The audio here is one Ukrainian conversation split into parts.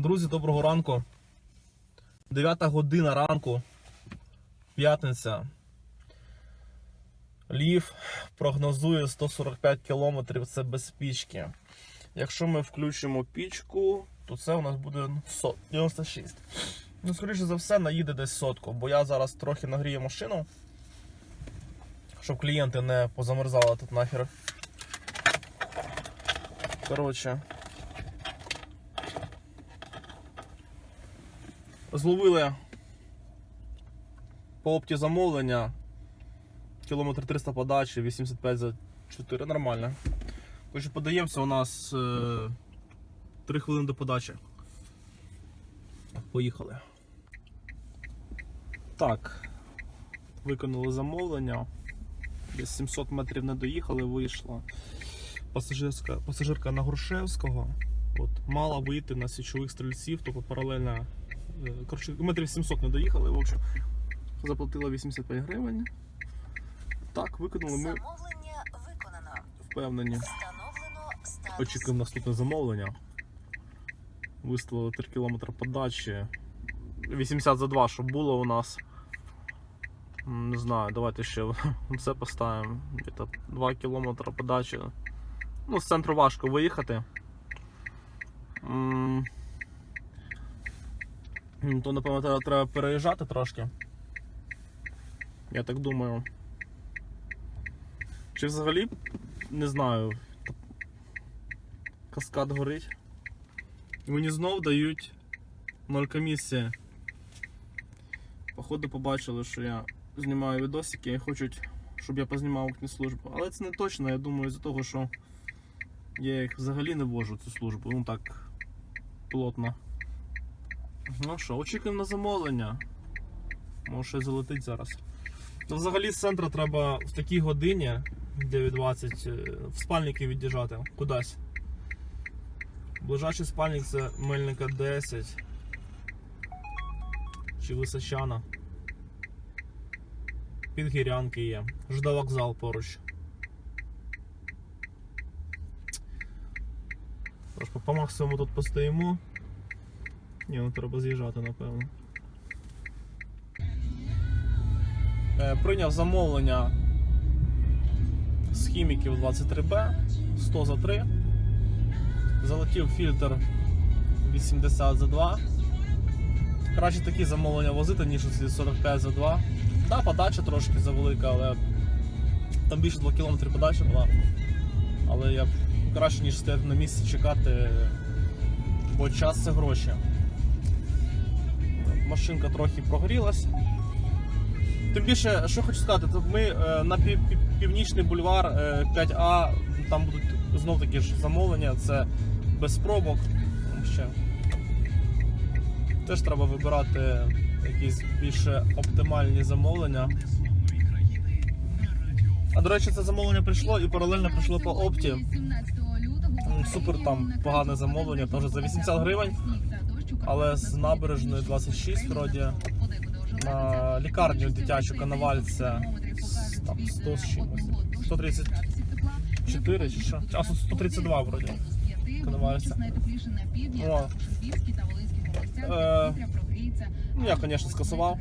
Друзі, доброго ранку. 9 година ранку. П'ятниця. Лів прогнозує 145 км, це без пічки. Якщо ми включимо пічку, то це у нас буде 96. Ну, скоріше за все, наїде десь сотку, бо я зараз трохи нагрію машину, щоб клієнти не позамерзали тут нахер. Коротше. Зловили по опті замовлення. Кілометр 300 подачі, 85 за 4. Нормально. Коротше, подаємося у нас е, 3 хвилини до подачі. Поїхали. Так. Виконали замовлення. Десь 700 метрів не доїхали, вийшла. Пасажирська, пасажирка на Грушевського. От, мала вийти на січових стрільців, тобто паралельно. Е, Коротше, метрів 700 не доїхали, в общем. Заплатила 85 гривень. Так, виконали ми Замовлення виконано. впевнені. Встановлено статус. Очікуємо наступне замовлення. Виставили 3 км подачі. 80 за 2, щоб було у нас. Не знаю, давайте ще це поставимо. 2 км подачі. Ну, з центру важко виїхати. М, То, напевно, треба- переїжджати трошки. Я так думаю. Чи взагалі, не знаю, каскад горить. Мені знов дають 0 комісія. Походу побачили, що я знімаю відосики і хочуть, щоб я познімав їхню службу. Але це не точно, я думаю, з-за того, що я їх взагалі не вожу цю службу. Ну так плотно. Ну що, очікуємо на замовлення. Може щось залетить зараз. Ну, взагалі з центру треба в такій годині 9.20 е, в спальники від'їжджати кудись. Ближайший спальник це Мельника 10 чи Височана. Підгірянки є. Жда вокзал поруч. Трошки по максимуму тут постоїмо. Ні, ну треба з'їжджати, напевно. Е, прийняв замовлення з хіміків 23Б 100 за 3. Залетів фільтр 80 за 2. Краще такі замовлення возити, ніж ці 45 за 2. Да, подача трошки завелика, але там більше 2 км подача була. Але я краще, ніж стояти на місці чекати, бо час це гроші. Машинка трохи прогрілась. Тим більше, що хочу сказати, то ми е, на пів- пів- північний бульвар е, 5А, там будуть знов такі ж замовлення, це без пробок. Ще. Теж треба вибирати якісь більше оптимальні замовлення. А до речі, це замовлення прийшло і паралельно прийшло по опті. Супер там погане замовлення, теж за 80 гривень, але з набережної 26 вроді на лікарню дитячу Коновальця с- там 100 з чимось. 134 чи що? А, 132 вроді. Коновальця. О. Е, ну, я, звісно, скасував.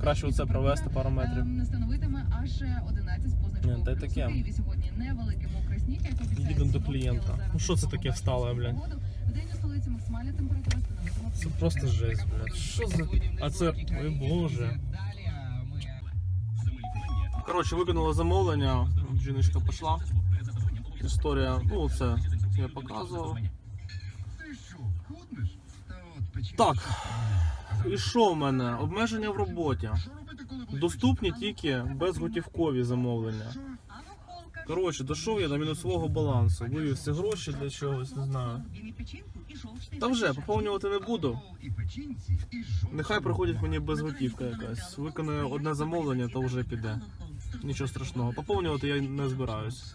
Краще оце провести пару метрів. Не становитиме аж 11 з позначкою. Ні, та й таке. у сьогодні сніг, як Їдемо до клієнта. Ну, що це таке встало, блядь? Вдень максимальна температура становитиме Це просто жесть, блядь. Що за. А це. Ой боже. Коротше, виконала замовлення. Жіночка пішла. Історія, ну це я показував. Так. І що в мене? Обмеження в роботі. Доступні тільки безготівкові замовлення. Коротше, дійшов я до мінусового балансу. Вивів всі гроші для чогось, не знаю. Та вже поповнювати не буду. Нехай приходить мені безготівка якась. Виконую одне замовлення, то вже піде. Нічого страшного. Поповнювати я не збираюсь.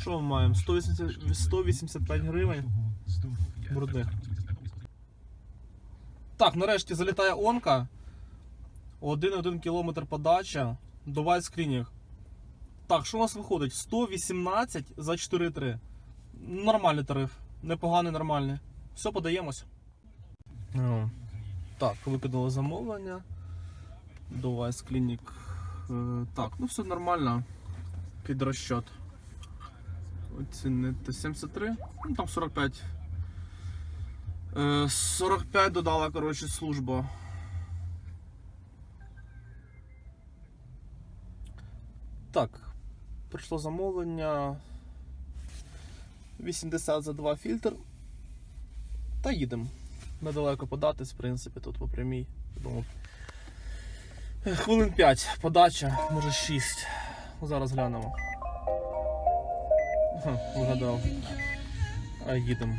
Що ми маємо? 180, 185 гривень брудних. Так, нарешті залітає онка. 1,1 км подача. До вайскрінінг. Так, що у нас виходить? 118 за 4,3. Нормальний тариф. Непоганий, нормальний. Все, подаємось. О, Так, виконали замовлення. До Вайс Клінік. Е, Так, ну все нормально. Під розчот. Оцінити 73, ну там 45. Е, 45 додала, коротше, служба. Так, прийшло замовлення. 80 за 2 фільтр. Та їдемо. Недалеко податись, в принципі, тут по прямій. Хвилин 5 подача, може 6. Зараз глянемо. Ага, вгадав. А їдемо.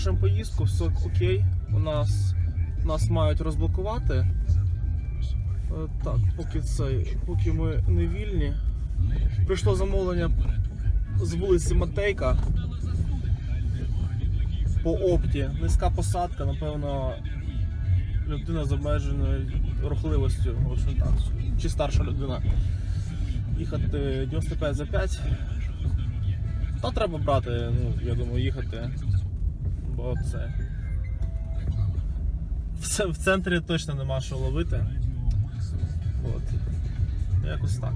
Завершуємо поїздку, все окей. У нас нас мають розблокувати. Е, Так, поки цей, поки ми не вільні. Прийшло замовлення з вулиці Матейка. По опті. Низька посадка, напевно, людина з обмеженою рухливостю. В так. Чи старша людина. Їхати 95 за 5. Та треба брати, ну, я думаю, їхати. Бо це. В, в центрі точно нема що ловити. От. Якось так.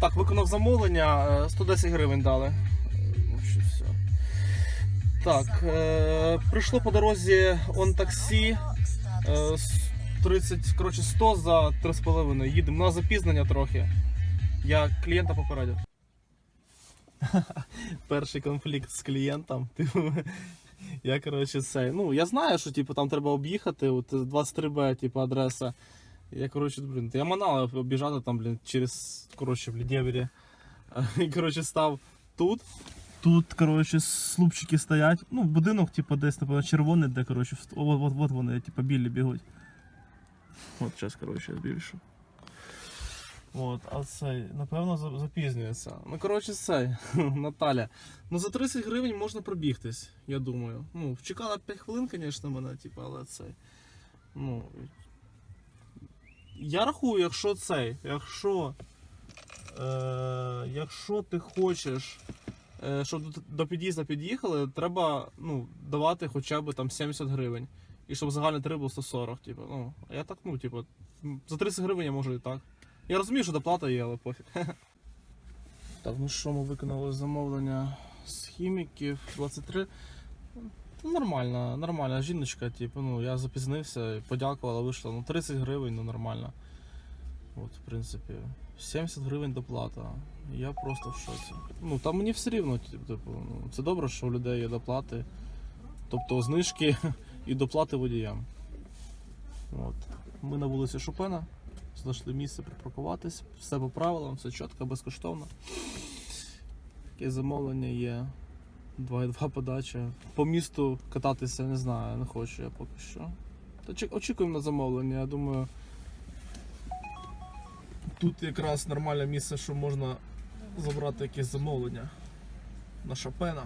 Так, виконав замовлення, е, 110 гривень дали. Е, ну, все. Так, е, прийшло по дорозі он таксі. Е, 30, коротше, 100 за 3,5. Їдемо. На запізнення трохи. Я клієнта попередив. Перший конфлікт з клієнтом. Типу, я, коротше, цей. Ну, я знаю, що типу, там треба об'їхати, от 23Б, типу, адреса. Я, коротше, блін, я манала обіжати там, блін, через, коротше, в Лідєвері. І, коротше, став тут. Тут, коротше, слупчики стоять. Ну, будинок, типу, десь, напевно, червоний, де, коротше, от, от, от вони, типу, білі бігуть. От зараз, коротше, збільшу. От, а цей, напевно, запізнюється. Ну, коротше, цей, Наталя. Ну за 30 гривень можна пробігтись, я думаю. Ну, чекала 5 хвилин, звісно, мене, типу, але цей. Ну. Я рахую, якщо цей, якщо. Е, якщо ти хочеш, е, щоб до, під'їзду під'їхали, треба ну, давати хоча б там 70 гривень. І щоб загальний три було 140, типу. Ну, а я так, ну, типу, за 30 гривень я можу і так. Я розумію, що доплата є, але пофіг. Так, ну що, ми виконали замовлення з хіміків 23. Ну, Нормальна, нормальна жіночка, типу, ну я запізнився, подякувала, вийшла. Ну 30 гривень, ну нормально. От, в принципі, 70 гривень доплата. Я просто в шоці. Ну там мені все рівно, типу, ну, це добре, що у людей є доплати. Тобто знижки і доплати водіям. От. Ми на вулиці Шопена. Знайшли місце припаркуватись, все по правилам, все чітко, безкоштовно. Таке замовлення є. 2,2 подача. По місту кататися не знаю, не хочу я поки що. Та очікуємо на замовлення, я думаю. Тут якраз нормальне місце, що можна забрати якесь замовлення на Шопена.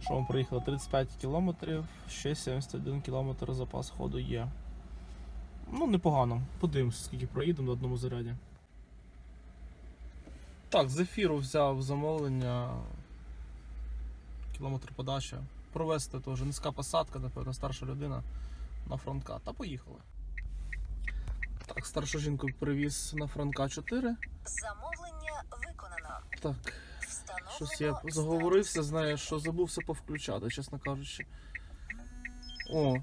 Що вам приїхало 35 кілометрів, ще 71 кілометр запас ходу є. Ну, непогано. Подивимося, скільки проїдемо на одному заряді. Так, з ефіру взяв замовлення. Кілометр подача. Провести теж низька посадка, напевно, старша людина на фронка. Та поїхали. Так, старшу жінку привіз на фронка 4. Замовлення виконано. Так, Встановлено щось я заговорився, знаєш, що забувся повключати, чесно кажучи. О,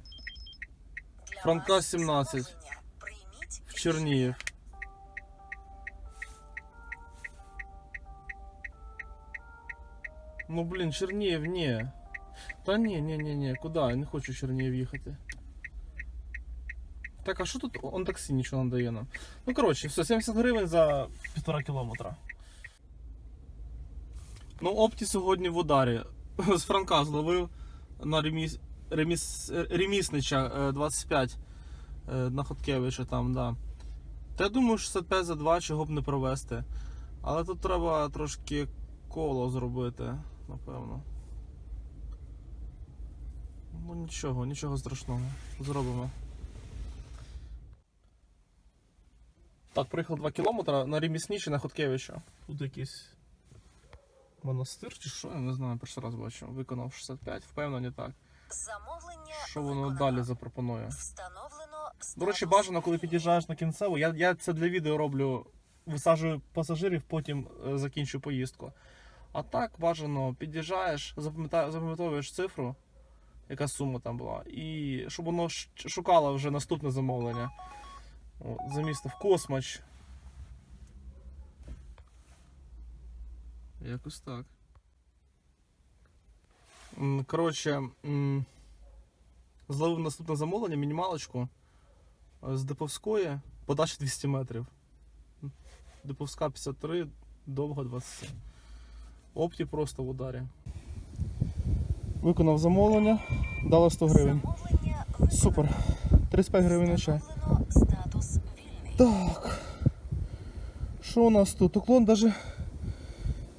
Франка 17. замовлення. В Чернігів. Ну блін, Чернігів, ні. Та ні, ні, ні, ні, куди? Я не хочу в Чернігів їхати. Так, а що тут? Он таксі нічого не дає нам. Ну коротше, все, 70 гривень за півтора кілометра. Ну, опті сьогодні в ударі. З Франка зловив на реміс... Реміс... реміснича е, 25 е, на Хоткевича там, да. Та я думаю, 65 за 2 чого б не провести. Але тут треба трошки коло зробити, напевно. Ну нічого, нічого страшного. Зробимо. Так, проїхав 2 кілометри на ремісничі на Хоткевича. Тут якийсь монастир чи що, я не знаю, перший раз бачу. Виконав 65, впевнений так. Замовлення Що воно виконано. далі запропонує? Встановлено До речі, бажано, коли під'їжджаєш на кінцеву. Я, я це для відео роблю, висаджую пасажирів, потім е, закінчую поїздку. А так бажано під'їжджаєш, запам'ятовуєш цифру, яка сума там була, і щоб воно шукало вже наступне замовлення. О, за місто в Космач. Якось так. Коротше, зловив наступне замовлення, мінімалочку е, з Диповської, подача 200 метрів. Диповська 53, довго 27. Опті просто в ударі. Виконав замовлення, дала 100 гривень. Супер. 35 гривень на чай. Так. Що у нас тут? Уклон навіть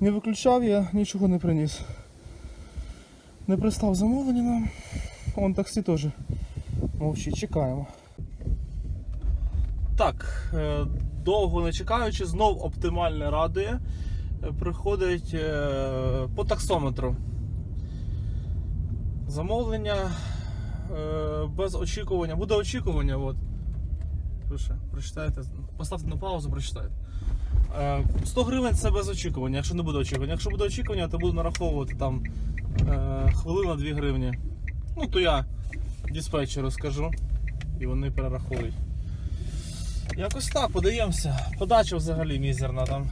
не виключав, я нічого не приніс. Не пристав замовлення нам. Вон таксі теж мовчить, чекаємо. Так, е, довго не чекаючи, знов оптимальне радує. Приходить е, по таксометру. Замовлення е, без очікування. Буде очікування, от. Пише, прочитайте, поставте на паузу, прочитайте. Е, 100 гривень це без очікування, якщо не буде очікування. Якщо буде очікування, то буду нараховувати там хвилина 2 гривні. Ну, то я диспетчеру скажу. І вони перерахують. Якось так, подаємося. Подача взагалі мізерна там.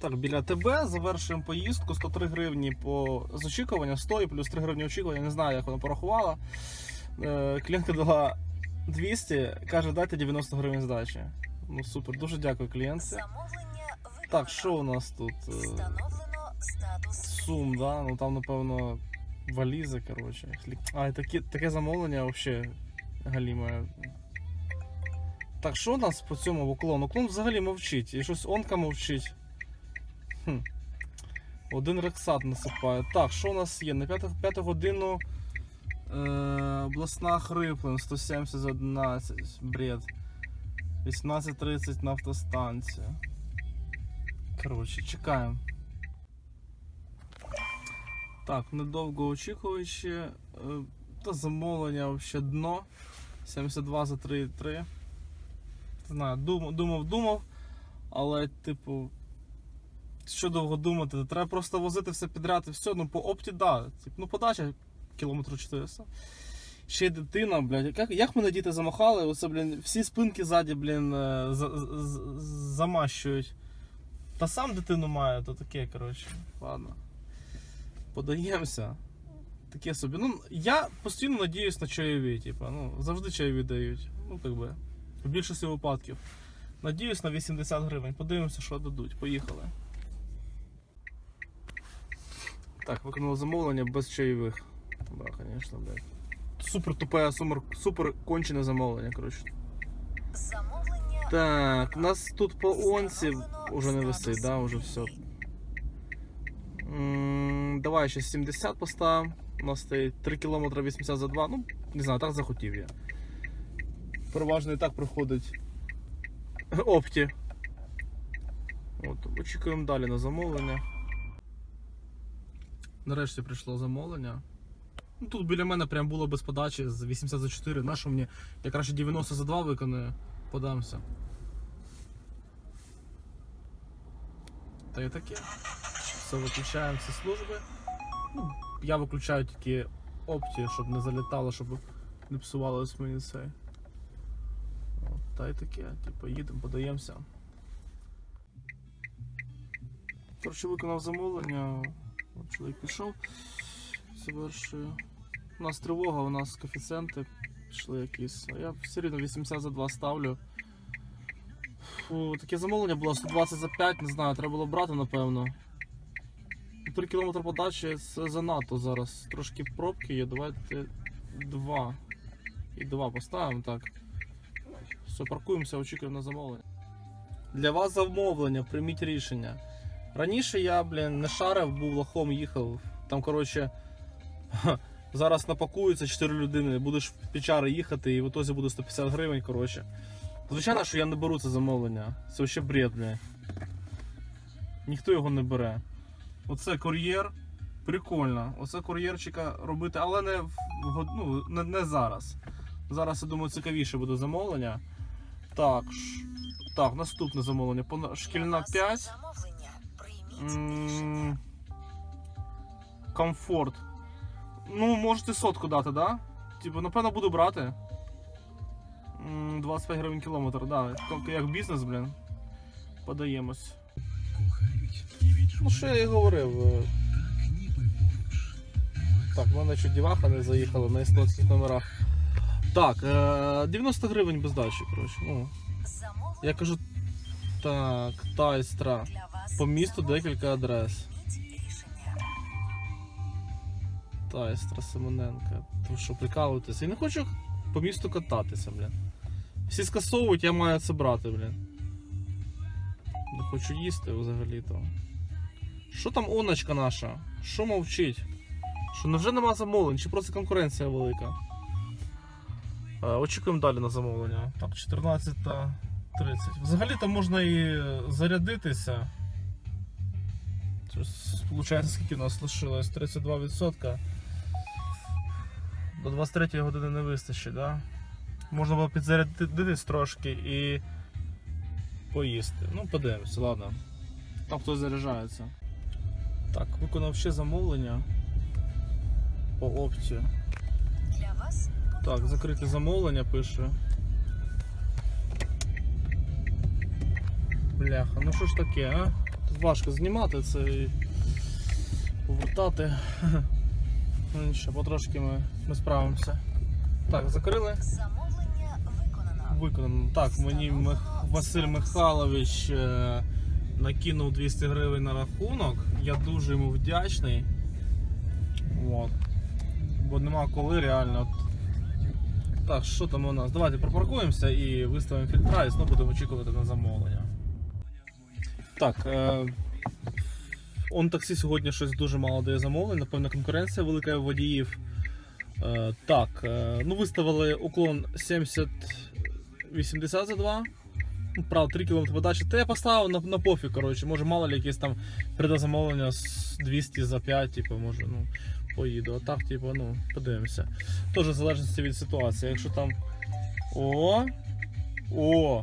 Так, біля ТБ завершуємо поїздку. 103 гривні по з очікування, 100 і плюс 3 гривні очікування. Не знаю, як вона порахувала. Е, клієнтка дала 200, каже, дайте 90 гривень здачі. Ну супер, дуже дякую клієнтці. Так, що у нас тут? Сум, да? Ну там, напевно, валізи, коротше. А, і такі, таке замовлення взагалі галіме. Так, що у нас по цьому в уклон? Взагалі мовчить. І щось онка мовчить. Хм. Один рексат насипає. Так, що у нас є? На 5, 5 годину е, обласна Хриплин 170 за 11. Бред. 18.30 на автостанцію. Коротше, чекаємо. Так, недовго очікуючи. е, Та замовлення взагалі дно. 72 за 3,3. Не знаю, думав, думав. Але, типу, що довго думати? Треба просто возити все підряд і все. Ну по опті, да. Типу, ну подача кілометру 400. Ще й дитина, блядь. Як, як мене діти замахали, оце, блін, всі спинки ззаді, блін, е, замащують. Та сам дитину маю, то таке, коротше. Ладно. Подаємося. Таке собі. Ну, я постійно надіюсь на чайові, типу, ну, завжди чайові дають. Ну, як би, в більшості випадків. Надіюсь на 80 гривень. Подивимося, що дадуть. Поїхали. Так, виконали замовлення без чайових. Да, звісно, блядь. Супер тупе, супер, супер кончене замовлення, коротше. Замовлення Так, у нас тут по онці уже не висить, да, уже все. Давай ще 70 поставимо. У нас стоїть 3 км 80 за 2. Ну, не знаю, так захотів я. переважно і так приходить опті. От, очікуємо далі на замовлення. Нарешті прийшло замовлення. Ну, тут біля мене прям було без подачі з 80 за 4. На що мені я краще 90 за 2 виконую, подамся. Та й таке. Все, виключаємо всі служби. Ну, я виключаю тільки опті, щоб не залітало, щоб не псувалось мені цей. От, та й таке, типу, їдемо, подаємося. Коротше, виконав замовлення. От чоловік пішов. Завершую. У нас тривога, у нас коефіцієнти пішли якісь. Я все рівно 80 за 2 ставлю. Фу, таке замовлення було 120 за 5, не знаю, треба було брати, напевно. 3 км подачі це занадто зараз. Трошки пробки є, давайте 2. І 2 поставимо так. Все, паркуємося, очікуємо на замовлення. Для вас замовлення, прийміть рішення. Раніше я, блін, не шарив, був лохом, їхав. Там, коротше, зараз напакуються 4 людини, будеш в печари їхати і в ітозі буде 150 гривень, коротше. Звичайно, що я не беру це замовлення. Це ще бред, блін. Ніхто його не бере. Оце кур'єр. Прикольно. Оце кур'єрчика робити, але не, ну, не, не зараз. Зараз, я думаю, цікавіше буде замовлення. Так, ш- так, наступне замовлення. Пона- Шкільна 5. Замовлення. Комфорт. Ну, можете сотку дати, да? Типу, напевно, буду брати. 25 гривень кілометр, да. Як бізнес, блін. Подаємось. Ну, що я і говорив. е, Так, в мене чуть діваха не заїхала на естонських номерах. Так, е, 90 гривень без дачі, коротше. Ну, я кажу, так, тайстра. По місту декілька адрес. Тайстра Семененка. Ви що, прикалуєтеся? Я не хочу по місту кататися, блін. Всі скасовують, я маю це брати, блін. Не хочу їсти взагалі-то. Що там оночка наша? Що мовчить? Що невже нема замовлень, чи просто конкуренція велика? Е, очікуємо далі на замовлення. Так, 14.30. Взагалі там можна і зарядитися. Получається, скільки у нас лишилось? 32%. До 23 години не вистачить, да? Можна було підзарядитись трошки і поїсти. Ну, подивимося, ладно. Там хтось заряджається. Так, виконав ще замовлення по опції. Для вас Так, закрите замовлення пише. Бляха, ну що ж таке, а? Тут важко знімати це і повертати. Ну нічого, потрошки ми, ми справимося. Так, закрили. замовлення виконано. Виконано. Так, мені Мих... Василь Михайлович е, накинув 200 гривень на рахунок. Я дуже йому вдячний. От. Бо нема коли реально. Так, що там у нас? Давайте припаркуємося і виставимо фільтра і знову будемо очікувати на замовлення. Так. Е... Он таксі сьогодні щось дуже мало дає замовлень. Напевно, конкуренція велика водіїв. Е, так, е, ну виставили уклон 70 80 за 2. Правда, 3 км подачі. Та я поставив на, на пофіг, коротше. Може мало ли якесь там предзамовлення з 200 за 5, типу, може, ну, поїду. А так, типу, ну, подивимося. Теж в залежності від ситуації. Якщо там. О! О!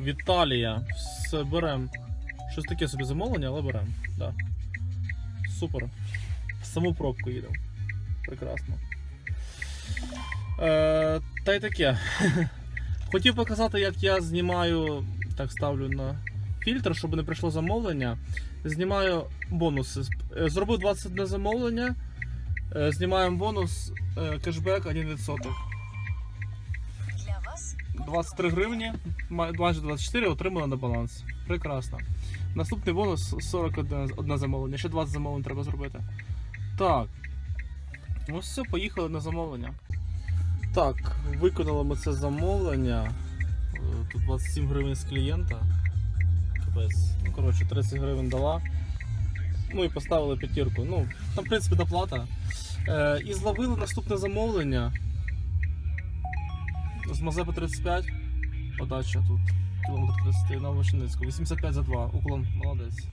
Віталія. Все, берем. Щось таке собі замовлення, але берем. Да. Супер. Саму пробку їдемо. Прекрасно. Е, та й таке. Хотів показати, як я знімаю, так ставлю на фільтр, щоб не прийшло замовлення. Знімаю бонуси. Е, Зробив 21 замовлення. е, Знімаємо бонус е, кешбек 1%. 23 гривні, майже 24 отримали на баланс. Прекрасно. Наступний бонус 41 замовлення. Ще 20 замовлень треба зробити. Так. Ну все, поїхали на замовлення. Так, виконали ми це замовлення. Е, Тут 27 гривень з клієнта. Капець. Ну, коротше, 30 гривень дала. Ну і поставили п'ятірку. Ну, там, в принципі, доплата. Е, і зловили наступне замовлення. З Мазепи 35, подача тут, кілометр 30 на Вишеницьку. 85 за 2, уклон, молодець.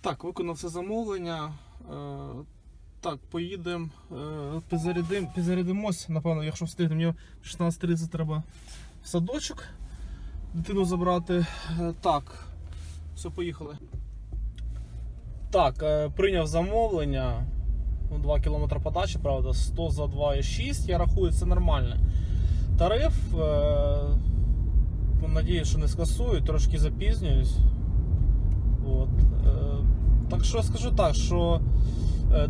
Так, виконав це замовлення. Е, так, поїдемо, е, підзарядим, підзарядимось, напевно, якщо встигнемо, мені 16.30 треба в садочок дитину забрати. Е, так, все, поїхали. Так, е, прийняв замовлення. Ну, 2 км подачі, правда, 100 за 2,6. Я рахую, це нормально. Тариф. Е, надіюсь, що не скасують, трошки запізнююсь. От. Так що скажу так, що,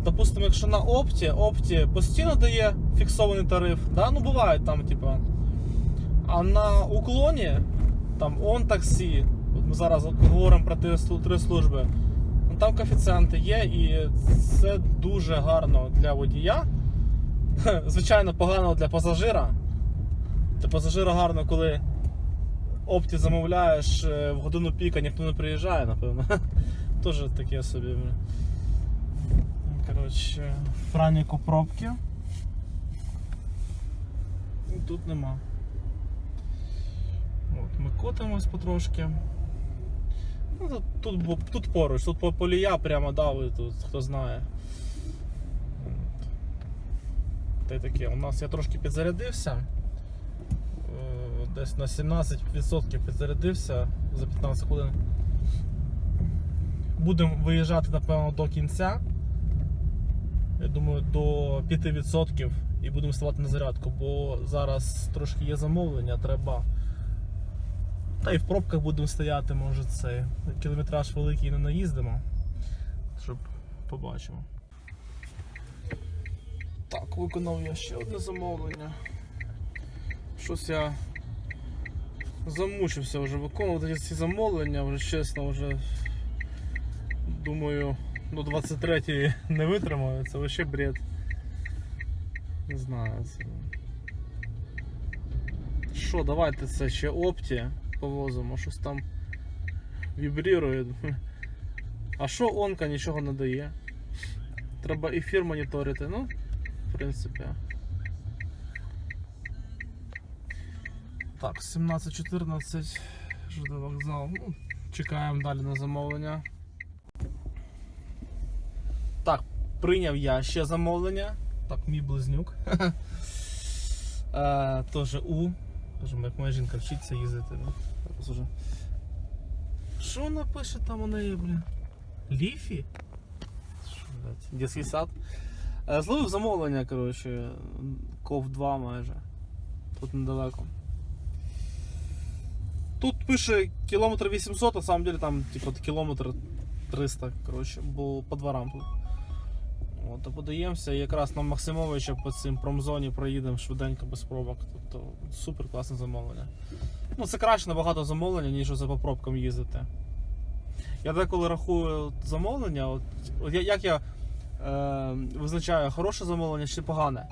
допустимо, якщо на опті, опті постійно дає фіксований тариф, да? ну буває там, типа. А на уклоні, там он таксі, от ми зараз говоримо про три служби. Ну, Там коефіцієнти є, і це дуже гарно для водія. Звичайно, погано для пасажира. Для пасажира гарно, коли опті замовляєш е, в годину піка, ніхто не приїжджає, напевно. Теж таке собі. Коротше, Франіку пробки. І тут нема. От, ми котимось потрошки. Ну, тут, тут, тут поруч, тут по полія прямо дав, тут хто знає. Та й таке. У нас я трошки підзарядився. Е, Десь на 17% підзарядився за 15 хвилин. Будемо виїжджати, напевно, до кінця. Я думаю, до 5% і будемо ставати на зарядку, бо зараз трошки є замовлення, треба. Та і в пробках будемо стояти, може цей кілометраж великий не наїздимо. Щоб побачимо. Так, виконав я ще одне замовлення. Щось я замучився вже виконувати ці замовлення, вже чесно, вже думаю, до 23 не витримаю, це вообще бред. Не знаю. Це... Що, давайте це ще опті повозимо, щось там вібрірує. А що онка нічого не дає? Треба ефір моніторити, ну, в принципі. Так, 17.14, ЖД вокзал. Ну, чекаємо далі на замовлення. Так, прийняв я ще замовлення. Так, мій близнюк. Е, Теж У. Кажемо, як моя жінка вчиться їздити. ну, Зараз. Що вона пише там у неї, блін? Ліфі? Дітський сад. Е, Зловив замовлення, коротше, ков 2 майже. Тут недалеко. Тут пише кілометр 800, а на самом деле там типу кілометр 300, коротше, бо по дворам тут. А подаємося якраз на Максимовича по цим промзоні проїдемо швиденько без пробок. Тобто супер класне замовлення. Ну, це краще набагато замовлення, ніж за по пробкам їздити. Я деколи рахую замовлення, от, от як я е, визначаю хороше замовлення чи погане.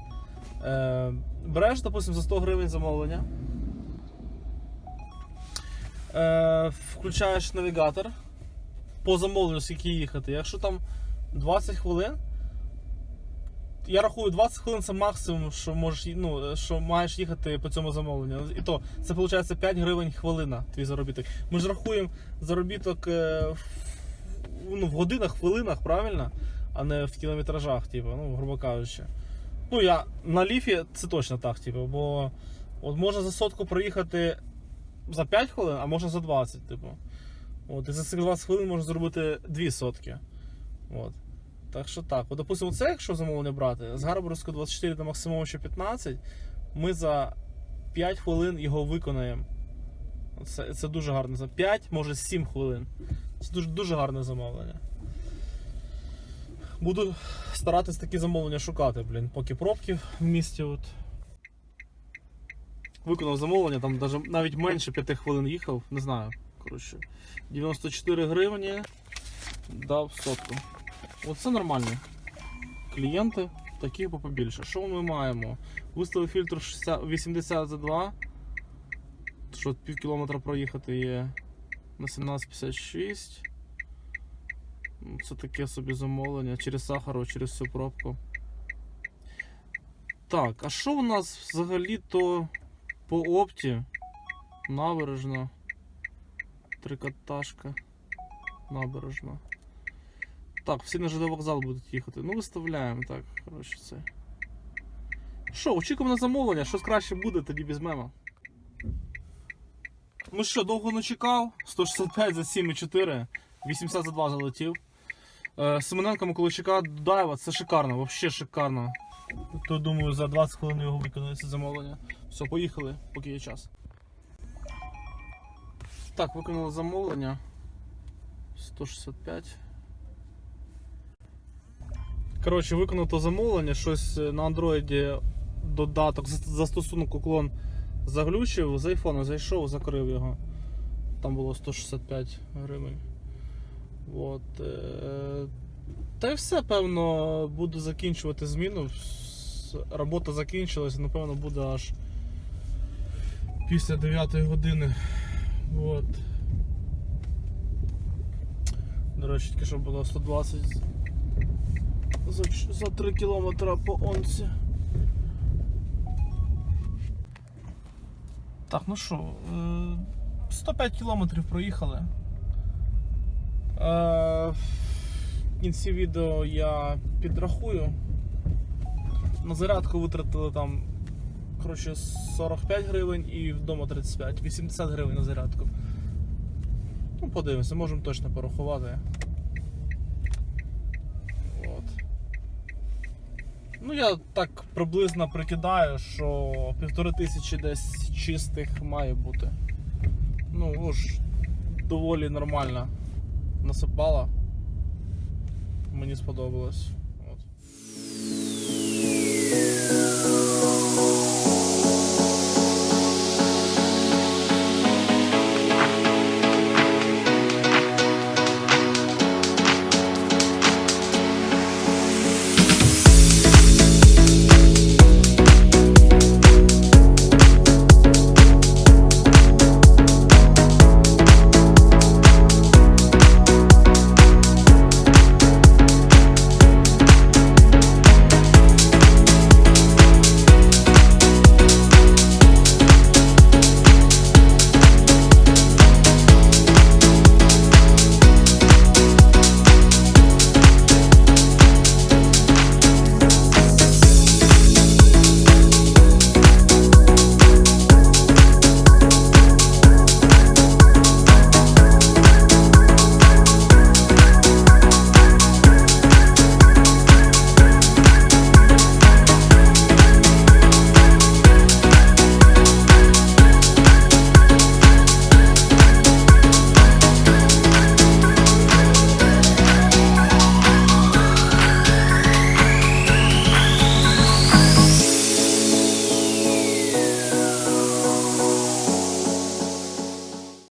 Е, береш, допустим, за 100 гривень замовлення. Е, включаєш навігатор по замовленню, скільки їхати. Якщо там 20 хвилин, я рахую 20 хвилин це максимум, що можеш, ну, що маєш їхати по цьому замовленню. І то це виходить 5 гривень хвилина, твій заробіток. Ми ж рахуємо заробіток е, ну, в годинах, хвилинах, правильно? А не в кілометражах, типу, ну, грубо кажучи. Ну, я на ліфі це точно так, типу, бо от можна за сотку проїхати за 5 хвилин, а можна за 20, типу. От, і за цих 20 хвилин можна зробити 2 сотки. От. Так що так. От, допустимо, це, якщо замовлення брати, з Гарборського 24 до Максимовича 15, ми за 5 хвилин його виконаємо. Це, це дуже гарно. За 5, може 7 хвилин. Це дуже, дуже гарне замовлення. Буду старатись такі замовлення шукати, блін, поки пробки в місті. От. Виконав замовлення, там даже, навіть менше 5 хвилин їхав, не знаю. Коротше, 94 гривні дав сотку. Оце нормальні клієнти, таких би побільше. Що ми маємо? Виставив фільтр 60 80 за 2. Що пів кілометра проїхати є на 17,56. Ну, Це таке собі замовлення через Сахару, через всю пробку. Так, а що у нас взагалі-то по опті, набережна, трикотажка, набережна. Так, всі на ЖД вокзал будуть їхати. Ну, виставляємо, так, коротше, це. Що, очікуємо на замовлення, щось краще буде, тоді візьмемо. Ну що, довго не чекав? 165 за 7,4, 80 за 2 залетів. Е, Семененко Миколайчука Дудаєва, це шикарно, взагалі шикарно. То думаю, за 20 хвилин його виконується замовлення. Все, поїхали, поки є час. Так, виконали замовлення. 165. Коротше, виконав то замовлення, щось на андроїді додаток, за- застосунок уклон заглючив, з айфона зайшов, закрив його. Там було 165 гривень. От. Е- та й все, певно, буду закінчувати зміну. Робота закінчилась, напевно, буде аж після 9 години. От. До речі, тільки що було 120 за, за 3 кілометри по онці. Так, ну що, е, 105 кілометрів проїхали. Е, В кінці відео я підрахую. На зарядку витратили там коротше, 45 гривень і вдома 35, 80 гривень на зарядку. Ну, подивимося, можемо точно порахувати. Ну, я так приблизно прикидаю, що півтори тисячі десь чистих має бути. Ну, ж доволі нормально насипала. Мені сподобалось. От.